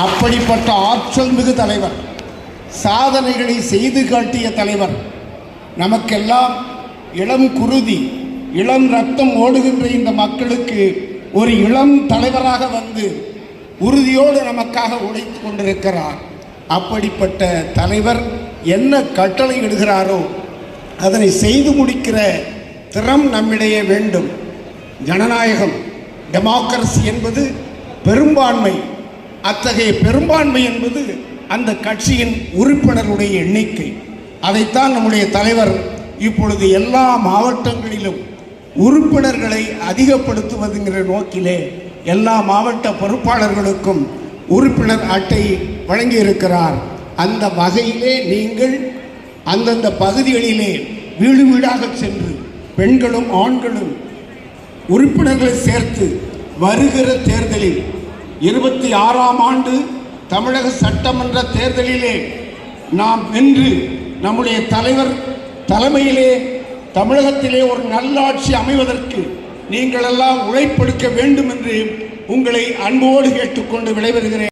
அப்படிப்பட்ட ஆற்றல் மிகு தலைவர் சாதனைகளை செய்து காட்டிய தலைவர் நமக்கெல்லாம் இளம் குருதி இளம் ரத்தம் ஓடுகின்ற இந்த மக்களுக்கு ஒரு இளம் தலைவராக வந்து உறுதியோடு நமக்காக உழைத்து கொண்டிருக்கிறார். அப்படிப்பட்ட தலைவர் என்ன கட்டளை இடுகிறாரோ அதனை செய்து முடிக்கிற திறம் நம்மிடையே வேண்டும். ஜனநாயகம் டெமோக்ரஸி என்பது பெரும்பான்மை. அத்தகைய பெரும்பான்மை என்பது அந்த கட்சியின் உறுப்பினருடைய எண்ணிக்கை. அதைத்தான் நம்முடைய தலைவர் இப்பொழுது எல்லா மாவட்டங்களிலும் உறுப்பினர்களை அதிகப்படுத்துவதுங்கிற நோக்கிலே எல்லா மாவட்ட பொறுப்பாளர்களுக்கும் உறுப்பினர் அட்டை வழங்கியிருக்கிறார். அந்த வகையிலே நீங்கள் அந்தந்த பகுதிகளிலே வீடு வீடாக சென்று பெண்களும் ஆண்களும் உறுப்பினர்களை சேர்த்து வருகிற தேர்தலில் இருபத்தி ஆறாம் ஆண்டு தமிழக சட்டமன்ற தேர்தலிலே நாம் வென்று நம்முடைய தலைவர் தலைமையிலே தமிழகத்திலே ஒரு நல்லாட்சி அமைவதற்கு நீங்கள் எல்லாம் உழைப்பெடுக்க வேண்டும் என்று உங்களை அன்போடு கேட்டுக்கொண்டு விடைபெறுகிறேன்.